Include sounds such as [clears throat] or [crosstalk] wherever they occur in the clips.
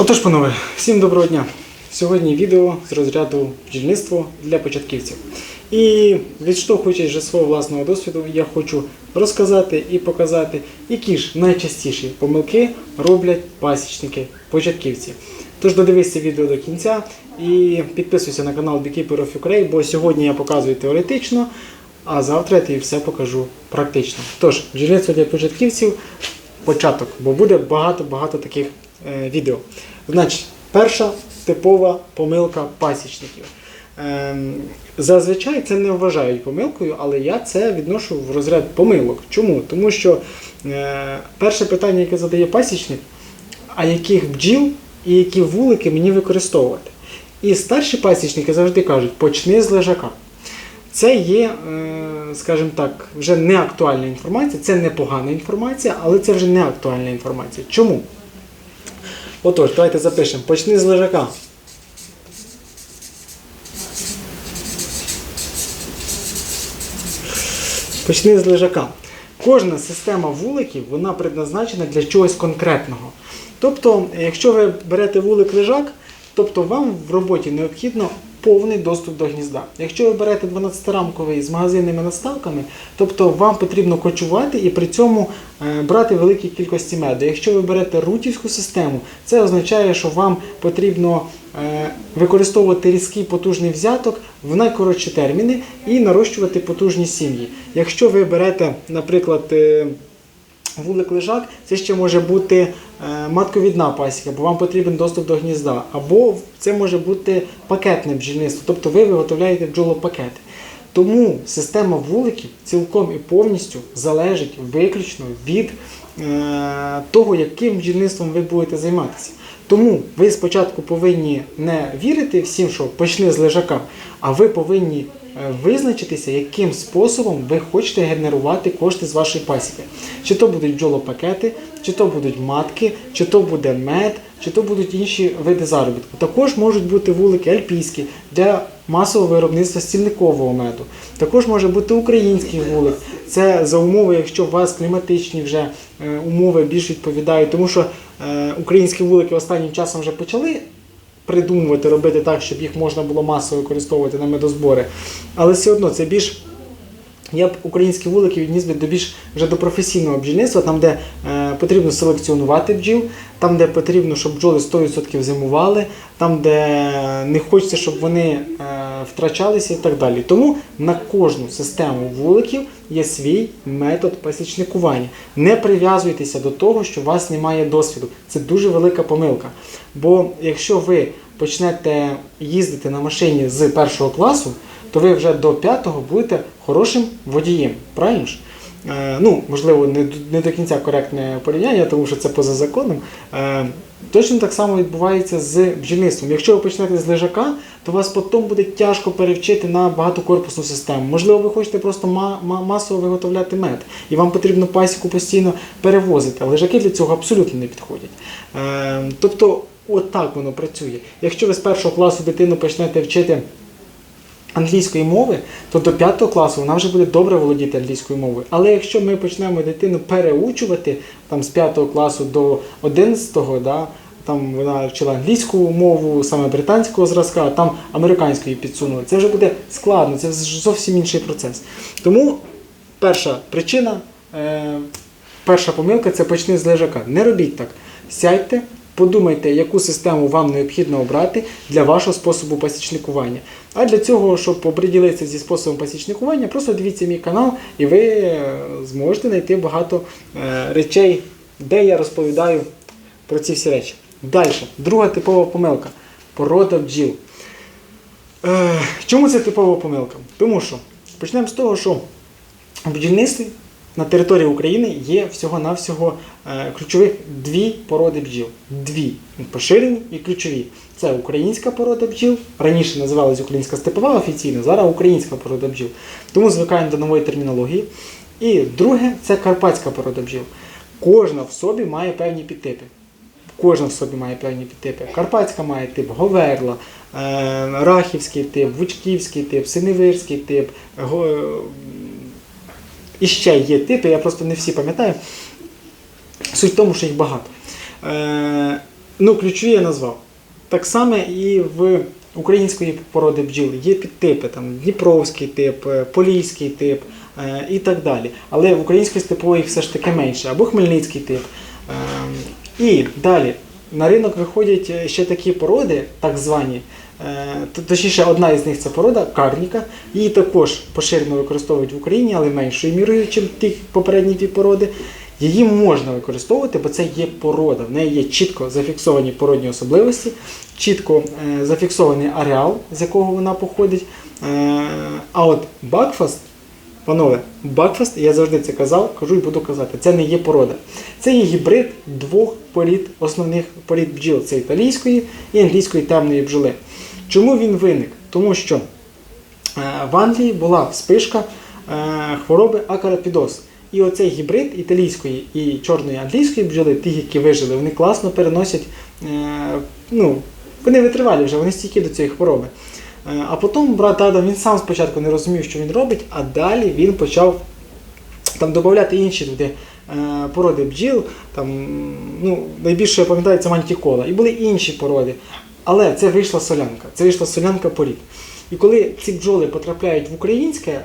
Отож, панове, всім доброго дня! Сьогодні відео з розряду бджільництво для початківців. І відштовхуючись вже свого власного досвіду, я хочу розказати і показати, які ж найчастіші помилки роблять пасічники початківці. Тож додивись це відео до кінця і підписуйся на канал Beekeeper of Ukraine, бо сьогодні я показую теоретично, а завтра я тобі все покажу практично. Тож, бджільництво для початківців початок, бо буде багато-багато таких відео. Значить, перша типова помилка пасічників. Ем, зазвичай це не вважають помилкою, але я це відношу в розряд помилок. Чому? Тому що е, перше питання, яке задає пасічник, а яких бджіл і які вулики мені використовувати? І старші пасічники завжди кажуть, почни з лежака. Це є, е, скажімо так, вже не актуальна інформація, це не погана інформація, але це вже не актуальна інформація. Чому? Отож, давайте запишемо. Почни з лежака. Почни з лежака. Кожна система вуликів вона предназначена для чогось конкретного. Тобто, якщо ви берете вулик лежак, тобто вам в роботі необхідно повний доступ до гнізда. Якщо ви берете 12-рамковий з магазинними наставками, тобто вам потрібно кочувати і при цьому е, брати великі кількості меду. Якщо ви берете рутівську систему, це означає, що вам потрібно е, використовувати різкий потужний взяток в найкоротші терміни і нарощувати потужні сім'ї. Якщо ви берете, наприклад, е, Вулик лежак це ще може бути е, матковідна пасіка, бо вам потрібен доступ до гнізда. Або це може бути пакетне бджільництво, тобто ви виготовляєте бджолопакети. Тому система вуликів цілком і повністю залежить виключно від е, того, яким бджільництвом ви будете займатися. Тому ви спочатку повинні не вірити всім, що почни з лежака, а ви повинні визначитися, яким способом ви хочете генерувати кошти з вашої пасіки. Чи то будуть бджолопакети, чи то будуть матки, чи то буде мед, чи то будуть інші види заробітку. Також можуть бути вулики альпійські для масового виробництва стільникового меду. Також може бути український вулик. Це за умови, якщо у вас кліматичні вже е, умови більш відповідають, тому що е, українські вулики останнім часом вже почали придумувати, робити так, щоб їх можна було масово використовувати на медозбори. Але все одно це більш я б українські вулики відніс би до більш вже до професійного бджільництва, там, де е, потрібно селекціонувати бджіл, там, де потрібно, щоб бджоли 100% зимували, там, де не хочеться, щоб вони е, втрачалися і так далі. Тому на кожну систему вуликів є свій метод пасічникування. Не прив'язуйтеся до того, що у вас немає досвіду. Це дуже велика помилка. Бо якщо ви почнете їздити на машині з першого класу, то ви вже до п'ятого будете хорошим водієм. Правильно ж? Е, ну, можливо, не, не до кінця коректне порівняння, тому що це поза законом. Е, точно так само відбувається з бджільництвом. Якщо ви почнете з лежака, то вас потім буде тяжко перевчити на багатокорпусну систему. Можливо, ви хочете просто ма- ма- масово виготовляти мед, і вам потрібно пасіку постійно перевозити. А лежаки для цього абсолютно не підходять. Е, тобто, от воно працює. Якщо ви з першого класу дитину почнете вчити англійської мови, то до 5 класу вона вже буде добре володіти англійською мовою. Але якщо ми почнемо дитину переучувати там, з 5 класу до 11, да, там вона вчила англійську мову, саме британського зразка, а там американської підсунули, це вже буде складно, це зовсім інший процес. Тому перша причина, е, перша помилка це почни з лежака. Не робіть так. Сядьте, подумайте, яку систему вам необхідно обрати для вашого способу пасічникування. А для цього, щоб оприділитися зі способом пасічникування, просто дивіться мій канал, і ви е, зможете знайти багато е, речей, де я розповідаю про ці всі речі. Далі, друга типова помилка порода бджіл. Е, чому це типова помилка? Тому що почнемо з того, що в бджільництві на території України є всього-навсього е, ключових дві породи бджіл. Дві поширені і ключові. Це українська порода бджіл. Раніше називалась українська степова офіційно, зараз українська порода бджіл. Тому звикаємо до нової термінології. І друге це карпатська порода бджіл. Кожна в собі має певні підтипи. Кожна в собі має певні підтипи. Карпатська має тип Говерла, е, Рахівський тип, Вучківський тип, Синевирський тип. І ще є типи, я просто не всі пам'ятаю. Суть в тому, що їх багато. Е, Ну, ключові я назвав. Так само і в української породи бджіл є підтипи, там Дніпровський тип, е, Поліський тип е, і так далі. Але в української степової все ж таки менше, або Хмельницький тип. Ем, І далі на ринок виходять е, ще такі породи, так звані. Е, Точніше, одна із них це порода карніка. Її також поширено використовують в Україні, але меншою мірою, ніж ті попередні дві породи. Її можна використовувати, бо це є порода. В неї є чітко зафіксовані породні особливості, чітко е, зафіксований ареал, з якого вона походить. Е, а от Бакфаст, панове, Бакфаст, я завжди це казав, кажу і буду казати, це не є порода. Це є гібрид двох порід, основних порід бджіл це італійської і англійської темної бджоли. Чому він виник? Тому що е, в Англії була спишка е, хвороби акарапідоз. І оцей гібрид італійської і чорної англійської бджоли, ті, які вижили, вони класно переносять, е, ну, вони витривалі вже, вони стійкі до цієї хвороби. А потім брат Адам він сам спочатку не розумів, що він робить, а далі він почав там додати інші туди породи бджіл. Там, ну, найбільше я пам'ятаю, це мантікола. І були інші породи. Але це вийшла солянка. Це вийшла солянка порід. І коли ці бджоли потрапляють в українське е,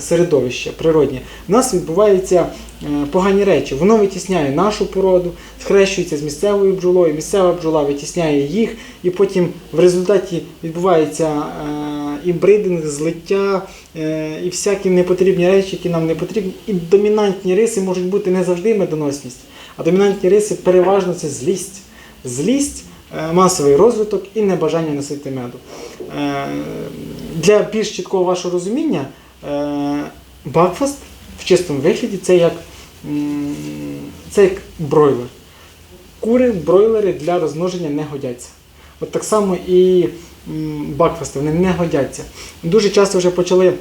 середовище природнє, в нас відбуваються е, погані речі. Воно витісняє нашу породу, схрещується з місцевою бджолою, місцева бджола витісняє їх, і потім в результаті відбувається е, і бридинг, злиття, і всякі непотрібні речі, які нам не потрібні. І домінантні риси можуть бути не завжди медоносність, а домінантні риси переважно це злість. Злість, масовий розвиток і небажання носити меду. Е, Для більш чіткого вашого розуміння, е, Бакфаст в чистому вигляді це як, це як бройлер. Кури, бройлери для розмноження не годяться. От так само і бакфасти вони не годяться. Дуже часто вже почали,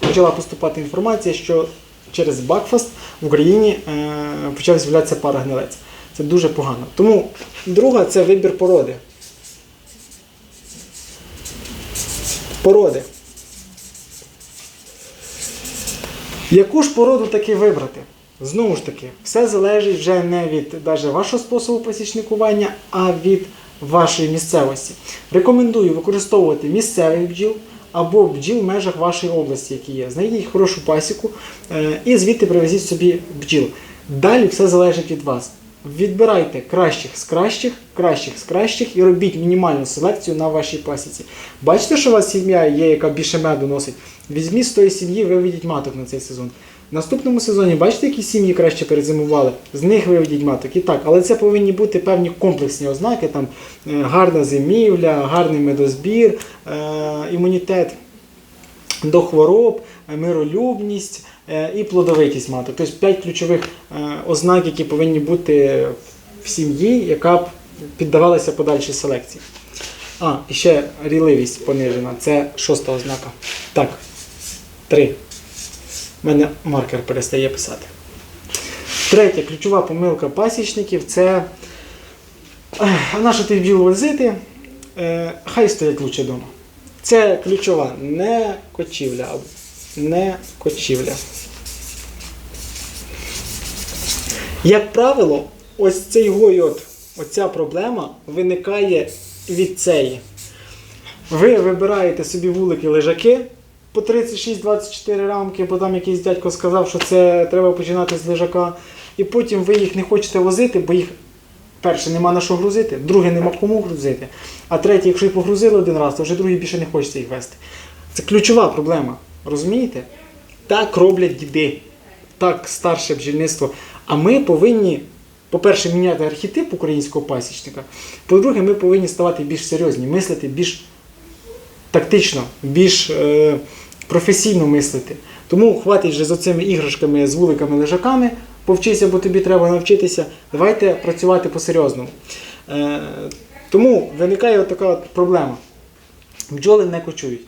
почала поступати інформація, що через бакфаст в Україні е, почав з'являтися парагнилець. Це дуже погано. Тому друга це вибір породи. Породи. Яку ж породу таки вибрати? Знову ж таки, все залежить вже не від даже вашого способу посічникування, а від вашої місцевості. Рекомендую використовувати місцевий бджіл або бджіл в межах вашої області, які є. Знайдіть хорошу пасіку е, і звідти привезіть собі бджіл. Далі все залежить від вас. Відбирайте кращих з кращих, кращих з кращих і робіть мінімальну селекцію на вашій пасіці. Бачите, що у вас сім'я є, яка більше меду носить? Візьміть з тої сім'ї, виведіть маток на цей сезон. В наступному сезоні, бачите, які сім'ї краще перезимували? З них виведіть маток. І так, але це повинні бути певні комплексні ознаки, там е, гарна зимівля, гарний медозбір, е, імунітет до хвороб, е, миролюбність і плодовитість маток. Тобто 5 ключових е, ознак, які повинні бути в сім'ї, яка б піддавалася подальшій селекції. А, і ще ріливість понижена. Це шоста ознака. Так. Три. У мене маркер перестає писати. Третя ключова помилка пасічників це. «Ех, А на що ти бджіл возити? Е, хай стоять лучше вдома. Це ключова не кочівля, не кочівля. Як правило, ось цей гойот, оця проблема виникає від цієї. Ви вибираєте собі вулики лежаки по 36-24 рамки, бо там якийсь дядько сказав, що це треба починати з лежака. І потім ви їх не хочете возити, бо їх, перше, нема на що грузити, друге, нема кому грузити. А третє, якщо їх погрузили один раз, то вже другий більше не хочеться їх вести. Це ключова проблема. Розумієте? Так роблять діди, так старше бджільництво. А ми повинні, по-перше, міняти архетип українського пасічника. По-друге, ми повинні ставати більш серйозні, мислити більш тактично, більш е, професійно мислити. Тому хватить вже за цими іграшками з вуликами-лежаками, повчися, бо тобі треба навчитися. Давайте працювати по-серйозному. Е, тому виникає така от проблема. Бджоли не кочують.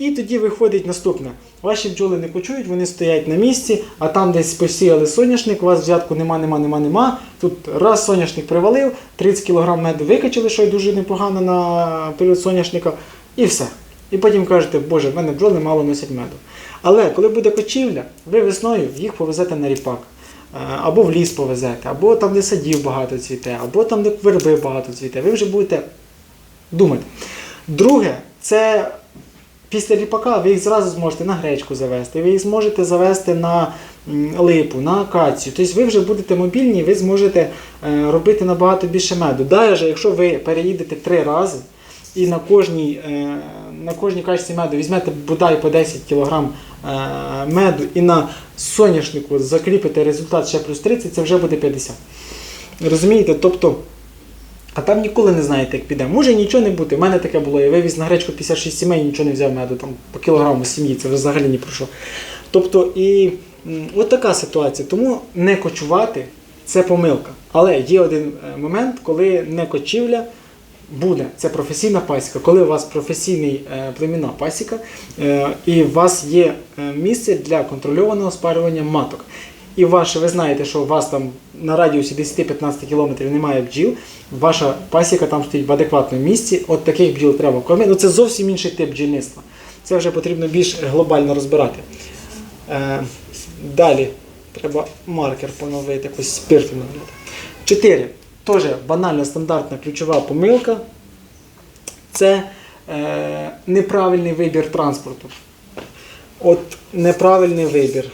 І тоді виходить наступне. Ваші бджоли не кочують, вони стоять на місці, а там десь посіяли соняшник, у вас взятку нема, нема, нема, нема. Тут раз соняшник привалив, 30 кг меду викачали, що й дуже непогано на період соняшника, і все. І потім кажете, боже, в мене бджоли мало носять меду. Але коли буде кочівля, ви весною їх повезете на ріпак. або в ліс повезете, або там, де садів багато цвіте, або там, де верби багато цвіте. Ви вже будете думати. Друге, це після ріпака ви їх зразу зможете на гречку завести, ви їх зможете завести на липу, на акацію. Тобто ви вже будете мобільні, ви зможете е, робити набагато більше меду. Навіть якщо ви переїдете три рази і на кожній, е, на кожній качці меду візьмете бодай по 10 кг е, меду і на соняшнику закріпите результат ще плюс 30, це вже буде 50. Розумієте? Тобто. А там ніколи не знаєте, як піде. Може нічого не бути. У мене таке було. Я вивіз на гречку 56 сімей нічого не взяв меду, там по кілограму сім'ї, це взагалі ні про що. Тобто, і от така ситуація. Тому не кочувати це помилка. Але є один е, момент, коли не кочівля буде. Це професійна пасіка. Коли у вас професійний е, племінна пасіка, е, і у вас є е, місце для контрольованого спарювання маток. І ваше, ви знаєте, що у вас там на радіусі 10-15 кілометрів немає бджіл, ваша пасіка там стоїть в адекватному місці, от таких бджіл треба кормити. Ну це зовсім інший тип бджільництва. Це вже потрібно більш глобально розбирати. Е, далі треба маркер поновити, якось спирту нагляти. Чотири. Теж банальна стандартна ключова помилка. Це е, неправильний вибір транспорту. От неправильний вибір.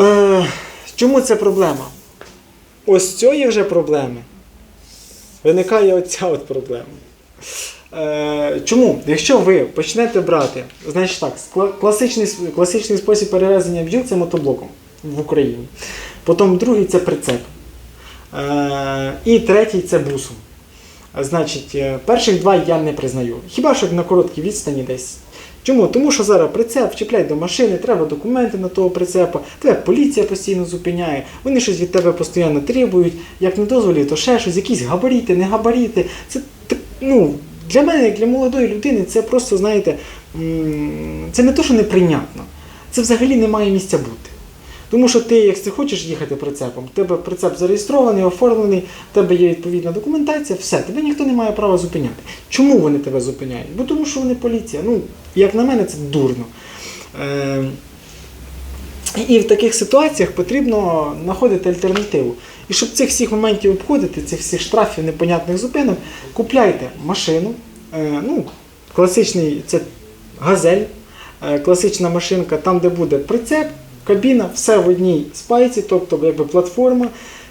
Е, чому це проблема? Ось цієї вже проблеми виникає оця от проблема. Е, чому? Якщо ви почнете брати, значить так, класичний, класичний спосіб перевезення бджіл це мотоблоком в Україні. Потім другий це прицеп. Е, і третій це бусом. Значить, е, перших два я не признаю. Хіба що на короткій відстані десь. Чому? Тому що зараз прицеп чіпляють до машини, треба документи на того прицепа, тебе поліція постійно зупиняє, вони щось від тебе постійно требують, як не дозволі, то ще щось, якісь габаріти, не габаріти. Це ну, для мене, як для молодої людини, це просто, знаєте, це не то, що неприйнятно. Це взагалі не має місця бути. Тому що ти, як ти хочеш їхати прицепом, тебе прицеп зареєстрований, оформлений, в тебе є відповідна документація, все, тебе ніхто не має права зупиняти. Чому вони тебе зупиняють? Бо тому що вони поліція. Ну, як на мене, це дурно. Е, і в таких ситуаціях потрібно знаходити альтернативу. І щоб цих всіх моментів обходити, цих всіх штрафів, непонятних зупинок, купляйте машину. Е, ну, класичний це газель, е, класична машинка, там, де буде прицеп, кабіна, все в одній спайці, тобто якби платформа,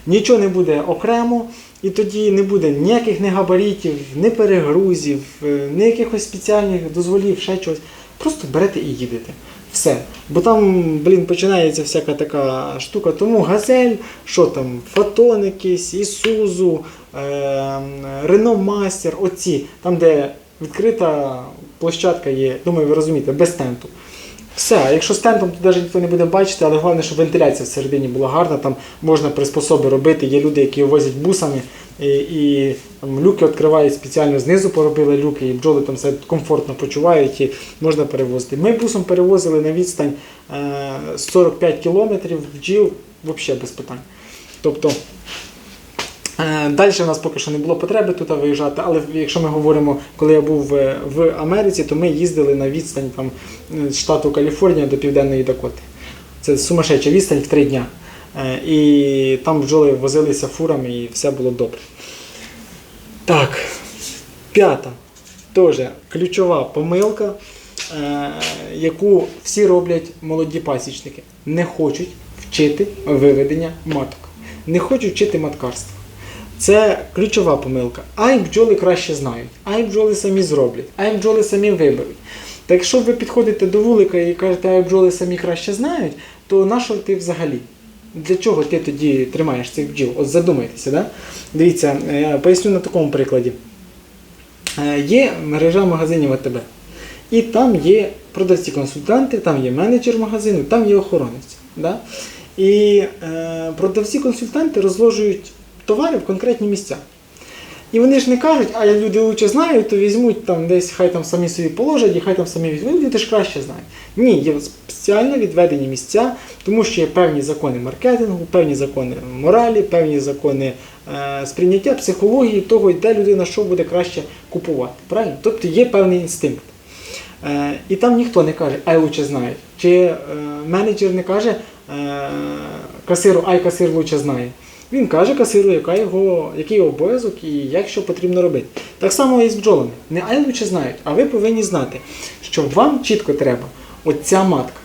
нічого не буде окремо. І тоді не буде ніяких не габаритів, ні перегрузів, е, ні якихось спеціальних дозволів, ще чогось. Просто берете і їдете. Все. Бо там, блін, починається всяка така штука. Тому газель, що там, фотон якийсь, Ісузу, е, Рено Мастер, оці, там, де відкрита площадка є, думаю, ви розумієте, без тенту. Все, якщо з то навіть ніхто не буде бачити, але головне, щоб вентиляція всередині була гарна, там можна приспособи робити. Є люди, які возять бусами і, і там, люки відкривають спеціально знизу, поробили люки, і бджоли там себе комфортно почувають і можна перевозити. Ми бусом перевозили на відстань е, 45 кілометрів бджіл взагалі без питань. Тобто Далі в нас поки що не було потреби тут виїжджати, але якщо ми говоримо, коли я був в, в Америці, то ми їздили на відстань там, з штату Каліфорнія до Південної Дакоти. Це сумасшедша відстань в три дня. Е, І там бджоли возилися фурами і все було добре. Так, п'ята. Теж ключова помилка, е, яку всі роблять молоді пасічники. Не хочуть вчити виведення маток. Не хочуть вчити маткарство. Це ключова помилка. Ай бджоли краще знають, ай бджоли самі зроблять, ай бджоли самі виберуть. Так якщо ви підходите до вулика і кажете, ай бджоли самі краще знають, то на що ти взагалі? Для чого ти тоді тримаєш цих бджіл? От задумайтеся, да? Дивіться, я поясню на такому прикладі. Е, Є мережа магазинів АТБ. І там є продавці-консультанти, там є менеджер магазину, там є охоронець. Да? І е, продавці-консультанти розложують товари в конкретні місця. І вони ж не кажуть, а люди лучше знають, то візьмуть там десь, хай там самі собі положать, і хай там самі візьмуть, люди ж краще знають. Ні, є спеціально відведені місця, тому що є певні закони маркетингу, певні закони моралі, певні закони е, сприйняття, психології того, де людина що буде краще купувати. Правильно? Тобто є певний інстинкт. Е, і там ніхто не каже, ай лучше знає. Чи е, менеджер не каже е, касиру, ай касир лучше знає. Він каже касиру, яка його, який його обов'язок і як що потрібно робити. Так само і з бджолами. Не ай лучше знають, а ви повинні знати, що вам чітко треба оця матка.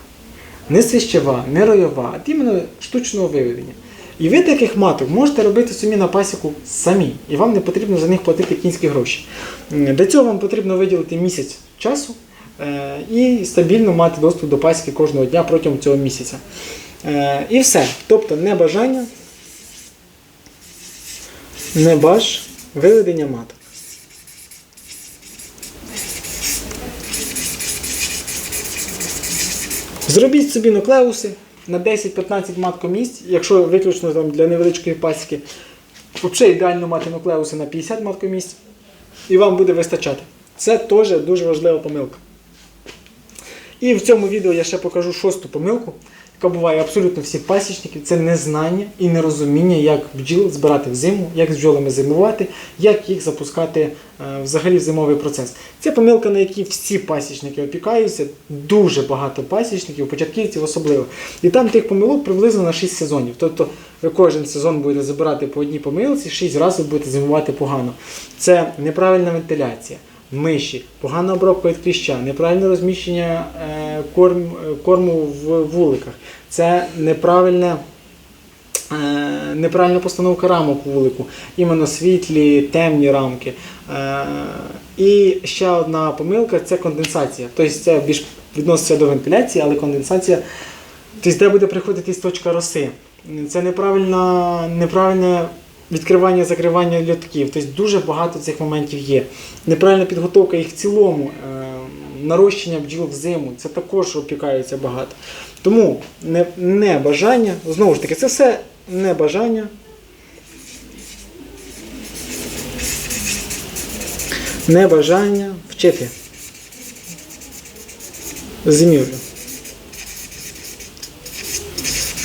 Не свищева, не ройова, а іменно штучного виведення. І ви таких маток можете робити собі на пасіку самі, і вам не потрібно за них платити кінські гроші. Для цього вам потрібно виділити місяць часу е, і стабільно мати доступ до пасіки кожного дня протягом цього місяця. Е, І все. Тобто не бажання, не баж виведення маток. Зробіть собі нуклеуси на 10-15 маткомісць, якщо виключно там, для невеличкої пасіки. Взагалі ідеально мати нуклеуси на 50 маткомісць, і вам буде вистачати. Це теж дуже важлива помилка. І в цьому відео я ще покажу шосту помилку, яка буває абсолютно всіх пасічників. Це незнання і нерозуміння, як бджіл збирати в зиму, як з бджолами зимувати, як їх запускати е, взагалі в зимовий процес. Це помилка, на якій всі пасічники опікаються, дуже багато пасічників, початківців особливо. І там тих помилок приблизно на 6 сезонів. Тобто ви кожен сезон будете забирати по одній помилці, 6 разів будете зимувати погано. Це неправильна вентиляція миші, погана обробка від кліща, неправильне розміщення е, корм, е, корму в вуликах, це неправильне. е, Неправильна постановка рамок у вулику, іменно світлі, темні рамки. І ще одна помилка це конденсація. Тобто це більш відноситься до вентиляції, але конденсація, тобто де буде приходити істочка роси. Це неправильна, неправильне відкривання закривання льотків. Тобто дуже багато цих моментів є. Неправильна підготовка їх в цілому, е, нарощення бджіл в зиму, це також опікається багато. Тому не, не бажання, знову ж таки, це все не бажання. Небажання вчити зимівлю.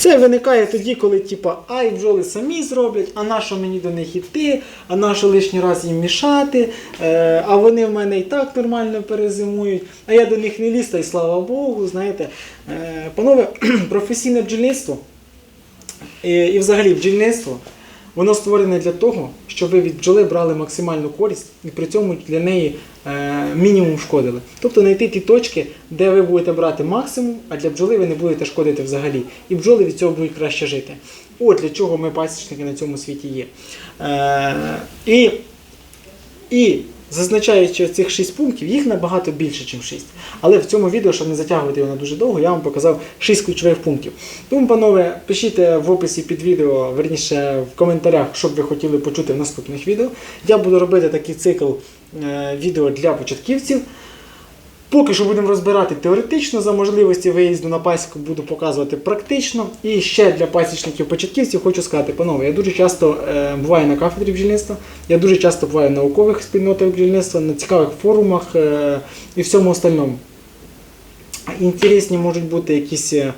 Це виникає тоді, коли типа, ай, бджоли самі зроблять, а нащо мені до них іти, а нащо лишній раз їм мішати, е, а вони в мене і так нормально перезимують, а я до них не ліз, та й слава Богу, знаєте. Е, панове, [clears throat] професійне бджільництво і, і взагалі бджільництво, воно створене для того, щоб ви від бджоли брали максимальну користь і при цьому для неї е, мінімум шкодили. Тобто знайти ті точки, де ви будете брати максимум, а для бджоли ви не будете шкодити взагалі. І бджоли від цього будуть краще жити. От для чого ми пасічники на цьому світі є. Е, і, і зазначаючи цих 6 пунктів, їх набагато більше, ніж 6. Але в цьому відео, щоб не затягувати його на дуже довго, я вам показав 6 ключових пунктів. Тому, панове, пишіть в описі під відео, верніше в коментарях, що б ви хотіли почути в наступних відео. Я буду робити такий цикл е, відео для початківців. Поки що будемо розбирати теоретично за можливості виїзду на пасіку, буду показувати практично. І ще для пасічників-початківців хочу сказати, панове, я дуже часто е, буваю на кафедрі бджільництва, я дуже часто буваю в наукових спільнотах бджільництва, на цікавих форумах е, і всьому остальному. Інтересні можуть бути якісь е,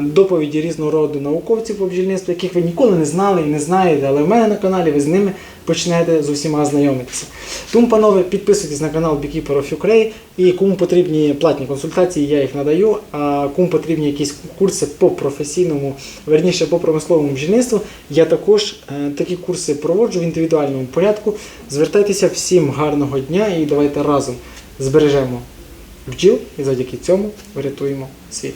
доповіді різного роду науковців по бджільництву, яких ви ніколи не знали і не знаєте, але в мене на каналі ви з ними почнете з усіма знайомитися. Тому, панове, підписуйтесь на канал Beekeeper of Ukraine і кому потрібні платні консультації, я їх надаю. А кому потрібні якісь курси по професійному, верніше по промисловому бджільництву, я також е, такі курси проводжу в індивідуальному порядку. Звертайтеся всім гарного дня і давайте разом збережемо бджіл і завдяки цьому врятуємо світ.